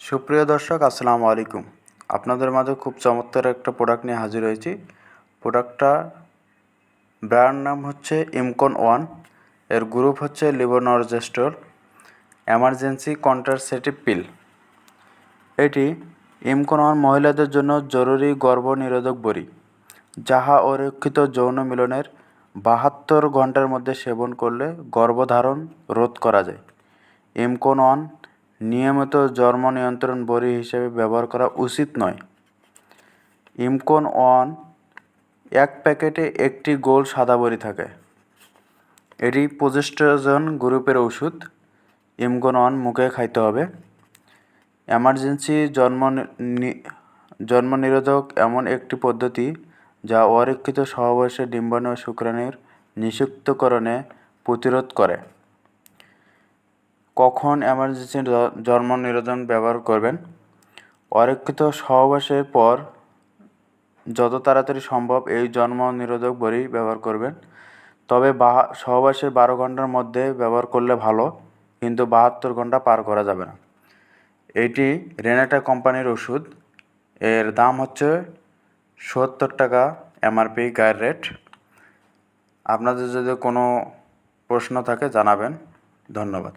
সুপ্রিয় দর্শক, আসসালামু আলাইকুম। আপনাদের মাঝে খুব চমৎকার একটা প্রোডাক্ট নিয়ে হাজির হয়েছি। প্রোডাক্টটা ব্র্যান্ড নাম হচ্ছে ইমকন ওয়ানের গ্রুপ হচ্ছে লিবোনরজেস্টোর এমার্জেন্সি কন্ট্রাসেপটিভ পিল এটি ইমকন ওয়ান মহিলাদের জন্য জরুরি গর্ভ নিরোধক বড়ি, যাহা অরক্ষিত যৌন মিলনের বাহাত্তর ঘণ্টার মধ্যে সেবন করলে গর্ভধারণ রোধ করা যায়। ইমকন ওয়ান নিয়মিত জন্ম নিয়ন্ত্রণ বড়ি হিসেবে ব্যবহার করা উচিত নয়। ইমকন ওয়ান এক প্যাকেটে একটি গোল সাদা বড়ি থাকে। এটি প্রজেস্ট্রোজন গ্রুপের ওষুধ। ইমকন ওয়ান মুখে খাইতে হবে। এমার্জেন্সি জন্ম জন্ম নিরোধক এমন একটি পদ্ধতি যা অরক্ষিত সহবয়সে ডিম্বাণু ও শুক্রাণুর নিষিক্তকরণে প্রতিরোধ করে। কখন এমার্জেন্সি জন্ম নিরোধন ব্যবহার করবেন? অরক্ষিত সহবাসের পর যত তাড়াতাড়ি সম্ভব এই জন্ম নিরোধক বড়ি ব্যবহার করবেন। তবে সহবাসের বারো ঘণ্টার মধ্যে ব্যবহার করলে ভালো, কিন্তু বাহাত্তর ঘণ্টা পার করা যাবে না। এটি রেনাটা কোম্পানির ওষুধ। এর দাম হচ্ছে সত্তর টাকা এমআরপি গায়ের রেট। আপনাদের যদি কোনো প্রশ্ন থাকে জানাবেন। ধন্যবাদ।